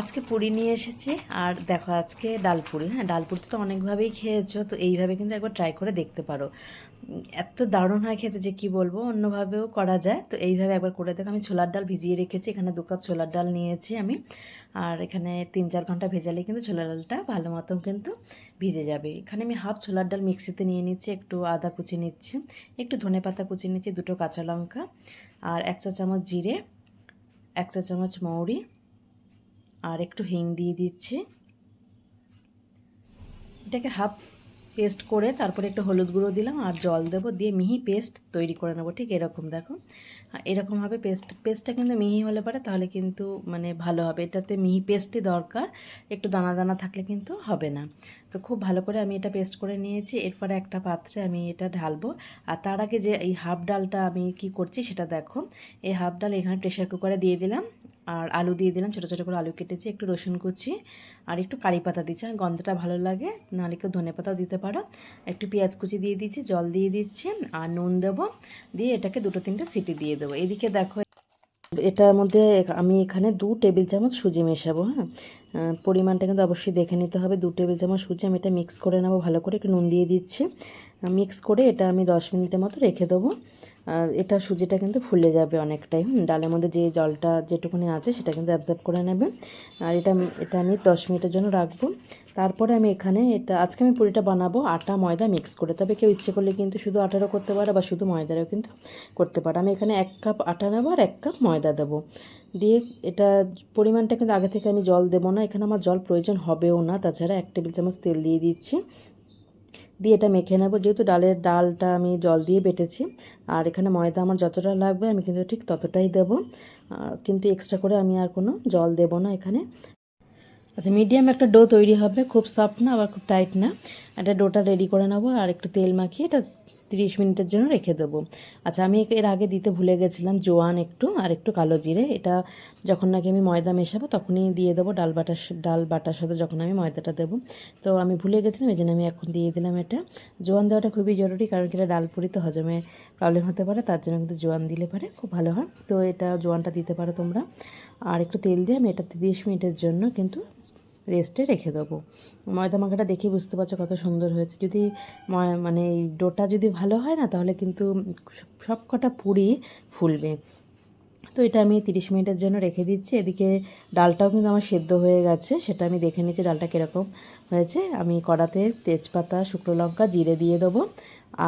আজকে পুরি নিয়ে এসেছি আর দেখো আজকে ডাল পুরি। হ্যাঁ ডাল পুরি তো অনেকভাবেই খেয়েছো, তো এইভাবে কিন্তু একবার ট্রাই করে দেখতে পারো। এত দারুণ হয় খেতে যে কি বলব, অন্যভাবেও করা যায়। তো এইভাবে একবার করে দেখো। আমি ছোলার ডাল ভিজিয়ে রেখেছি, এখানে দু কাপ ছোলার ডাল নিয়েছি আমি। আর এখানে তিন চার ঘণ্টা ভেজালে কিন্তু ছোলার ডালটা ভালো মতন কিন্তু ভিজে যাবে। এখানে আমি হাফ ছোলার ডাল মিক্সিতে নিয়ে নিচ্ছি, একটু আদা কুচি নিচ্ছি, একটু ধনে পাতা কুচি নিচ্ছি, দুটো কাঁচা লঙ্কা, আর এক চা চামচ জিরে, এক চা চামচ মৌরি আর একটু হিং দিয়ে দিচ্ছি। এটাকে হাফ পেস্ট করে তারপরে একটু হলুদ গুঁড়ো দিলাম আর জল দেবো, দিয়ে মিহি পেস্ট তৈরি করে নেব, ঠিক এরকম দেখো। আর এরকমভাবে পেস্ট, পেস্টটা কিন্তু মিহি হলে পারে তাহলে কিন্তু মানে ভালো হবে, এটাতে মিহি পেস্টই দরকার, একটু দানা দানা থাকলে কিন্তু হবে না। তো খুব ভালো করে আমি এটা পেস্ট করে নিয়েছি, এরপরে একটা পাত্রে আমি এটা ঢালবো, আর তার আগে যে এই হাফ ডালটা আমি কি করছি সেটা দেখো। এই হাফ ডাল এখানে প্রেশার কুকারে দিয়ে দিলাম, আর আলু দিয়ে দিলাম, ছোটো ছোটো করে আলু কেটেছি, একটু রসুন কুচি, আর একটু কারি পাতা দিচ্ছি গন্ধটা ভালো লাগে, নাহলে কেউ ধনে পাতাও দিতে পারো একটু পেঁয়াজ কুচি দিয়ে দিচ্ছি, জল দিয়ে দিচ্ছি, আর নুন দেবো। দিয়ে এটাকে দুটো তিনটে সিটি দিয়ে দেবো। এদিকে দেখো, এটার মধ্যে আমি এখানে দু টেবিল চামচ সুজি মেশাবো হ্যাঁ? পরিমাণটা কিন্তু অবশ্যই দেখে নিতে হবে। দু টেবিল চামচ সুজি আমি এটা মিক্স করে নেব, ভালো করে একটু নুন দিয়ে দিচ্ছি। মিক্স করে এটা আমি দশ মিনিটের মতো রেখে দেবো। আর এটা সুজিটা কিন্তু ফুলে যাবে অনেকটাই। হুম, ডালের মধ্যে যে জলটা যেটুকুনি আছে সেটা কিন্তু অ্যাবজর্ব করে নেবে। আর এটা এটা আমি দশ মিনিটের জন্য রাখব। তারপরে আমি এখানে এটা, আজকে আমি পুরিটা বানাবো আটা, ময়দা মিক্স করে। তবে কেউ ইচ্ছে করলে কিন্তু শুধু আটারও করতে পারে বা শুধু ময়দারও কিন্তু করতে পারে। আমি এখানে এক কাপ আটা নেব আর এক কাপ ময়দা দেবো। দিয়ে এটা পরিমাণটা কিন্তু আগে থেকে আমি জল দেবো না। এখানে আমার জল প্রয়োজন হবেও না। তাছাড়া এক টেবিল চামচ তেল দিয়ে দিচ্ছি। দিয়ে এটা মেখে নেব। যেহেতু ডালের ডালটা আমি জল দিয়ে বেটেছি, আর এখানে ময়দা আমার যতটা লাগবে আমি কিন্তু ঠিক ততটাই দেবো। কিন্তু এক্সট্রা করে আমি আর কোনো জল দেবো না এখানে। আচ্ছা মিডিয়াম একটা ডো তৈরি হবে। খুব সফট না, আবার খুব টাইট না। একটা ডোটা রেডি করে নেব, আর একটু তেল মাখিয়ে এটা তিরিশ মিনিটের জন্য রেখে দেবো। আচ্ছা আমি এর আগে দিতে ভুলে গেছিলাম জোয়ান একটু আর একটু কালো জিরে। এটা যখন নাকি আমি ময়দা মেশাবো তখনই দিয়ে দেবো ডাল বাটার ডাল বাটার সাথে যখন আমি ময়দাটা দেবো। তো আমি ভুলে গেছিলাম, এই জন্য আমি এখন দিয়ে দিলাম এটা। জোয়ান দেওয়াটা খুবই জরুরি কারণ কি এটা ডাল পুরি তো হজমে প্রবলেম হতে পারে, তার জন্য কিন্তু জোয়ান দিলে পারে, খুব ভালো হয়। তো এটা জোয়ানটা দিতে পারো তোমরা। আর একটু তেল দিয়ে আমি এটা তিরিশ মিনিটের জন্য কিন্তু রেস্টে রেখে দেবো। ময়দা মাখাটা দেখেই বুঝতে পারছ কত সুন্দর হয়েছে। যদি মানে এই ডোটা যদি ভালো হয় না, তাহলে কিন্তু সব কটা পুরি ফুলবে। তো এটা আমি তিরিশ মিনিটের জন্য রেখে দিচ্ছি। এদিকে ডালটাও কিন্তু আমার সেদ্ধ হয়ে গেছে। সেটা আমি দেখে নিচ্ছি ডালটা কীরকম হয়েছে। আমি কড়াতে তেজপাতা, শুকনো লঙ্কা, জিরে দিয়ে দেবো।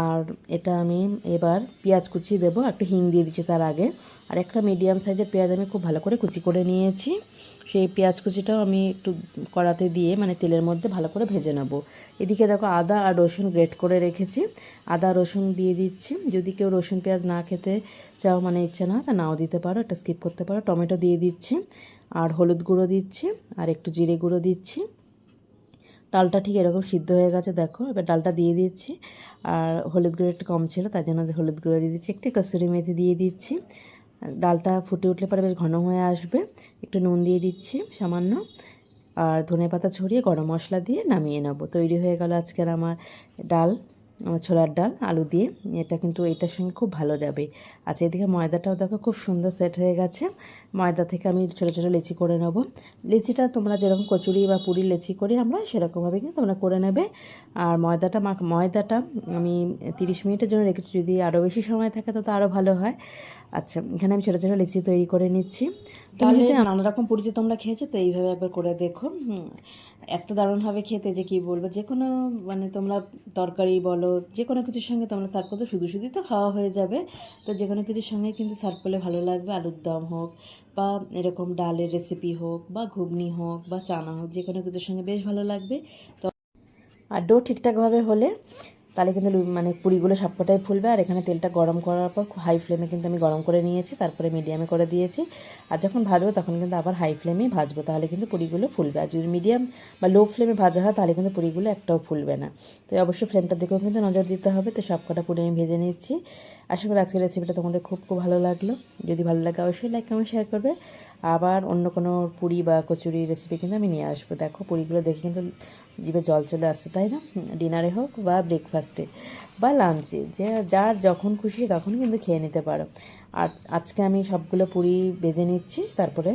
আর এটা আমি এবার পেঁয়াজ কুচি দেবো। একটু হিং দিয়ে দিচ্ছি তার আগে। আর একটা মিডিয়াম সাইজের পেঁয়াজ আমি খুব ভালো করে কুচি করে নিয়েছি। সেই পেঁয়াজ কুচিটাও আমি একটু কড়াতে দিয়ে মানে তেলের মধ্যে ভালো করে ভেজে নেব। এদিকে দেখো আদা আর রসুন গ্রেট করে রেখেছি। আদা, রসুন দিয়ে দিচ্ছি। যদি কেউ রসুন পেঁয়াজ না খেতে চাও মানে ইচ্ছে না তা নাও দিতে পারো, এটা স্কিপ করতে পারো। টমেটো দিয়ে দিচ্ছি, আর হলুদ গুঁড়ো দিচ্ছি, আর একটু জিরে গুঁড়ো দিচ্ছি। ডালটা ঠিক এরকম সিদ্ধ হয়ে গেছে, দেখো। এবার ডালটা দিয়ে দিচ্ছি, আর হলুদ গুঁড়ো একটু কম ছিল, তার জন্য হলুদ গুঁড়ো দিয়ে দিচ্ছি। একটু কসুরি মেথি দিয়ে দিচ্ছি। ডালটা ফুটে উঠলে পরে বেশ ঘন হয়ে আসবে। একটু নুন দিয়ে দিচ্ছি সামান্য। আর ধনে পাতা ছড়িয়ে গরম মশলা দিয়ে নামিয়ে নেব। তৈরি হয়ে গেল আজকের আমার ডাল। ছোলার ডাল, আলু দিয়ে। এটা কিন্তু এটার সঙ্গে খুব ভালো যাবে। আচ্ছা এদিকে ময়দাটাও দেখো খুব সুন্দর সেট হয়ে গেছে। ময়দা থেকে আমি ছোটো ছোটো লেচি করে নেব। লেচিটা তোমরা যেরকম কচুরি বা পুরি লেচি করি আমরা সেরকমভাবে কিন্তু তোমরা করে নেবে। আর ময়দাটা মাখ ময়দাটা আমি তিরিশ মিনিটের জন্য রেখেছি। যদি আরও বেশি সময় থাকে তো আরও ভালো হয়। আচ্ছা এখানে আমি ছোটো ছোটো লেচি তৈরি করে নিচ্ছি। তাহলে নানা রকম পুরি যে তোমরা খেয়েছো তো এইভাবে একবার করে দেখো এত দারুণভাবে খেতে যে কি বলব যে কোনো মানে তোমরা তরকারি বলো যে কোনো কিছুর সঙ্গে তোমরা সার্ভ করতে শুধু শুধুই তো খাওয়া হয়ে যাবে। তো যে কোনো কিছুর সঙ্গে কিন্তু সার্ভ করলে ভালো লাগবে আলুর দম হোক বা এরকম ডালের রেসিপি হোক বা ঘুগনি হোক বা চানা হোক যে কোনো কিছুর সঙ্গে বেশ ভালো লাগবে। তো আর ডো ঠিকঠাকভাবে হলে তাহলে কিন্তু মানে পুরিগুলো সবকটাই ফুলবে। আর এখানে তেলটা গরম করার পর হাই ফ্লেমে কিন্তু আমি গরম করে নিয়েছি, তারপরে মিডিয়ামে করে দিয়েছি। আর যখন ভাজবো তখন কিন্তু আবার হাই ফ্লেমেই ভাজবো, তাহলে কিন্তু পুরিগুলো ফুলবে। আর যদি মিডিয়াম বা লো ফ্লেমে ভাজা হয় তাহলে কিন্তু পুরিগুলো একটাও ফুলবে না। তো অবশ্যই ফ্লেমটার দিকেও কিন্তু নজর দিতে হবে। তো সবকটা পুরি আমি ভেজে নিচ্ছি। আশা করি আজকের রেসিপিটা তোমাদের খুব খুব ভালো লাগল। যদি ভালো লাগে অবশ্যই লাইক কমেন্ট শেয়ার করবে। আবার অন্য কোনো পুরি বা কচুরি রেসিপি কিন্তু আমি নিয়ে আসব। দেখো পুরিগুলো দেখে কিন্তু জিভে জল চলে আসছে, তাই না? ডিনারে হোক বা ব্রেকফাস্টে বা লাঞ্চে যে যার যখন খুশি তখন কিন্তু খেয়ে নিতে পারো। আর আজকে আমি সবগুলো পুরি বেজে নিচ্ছি, তারপরে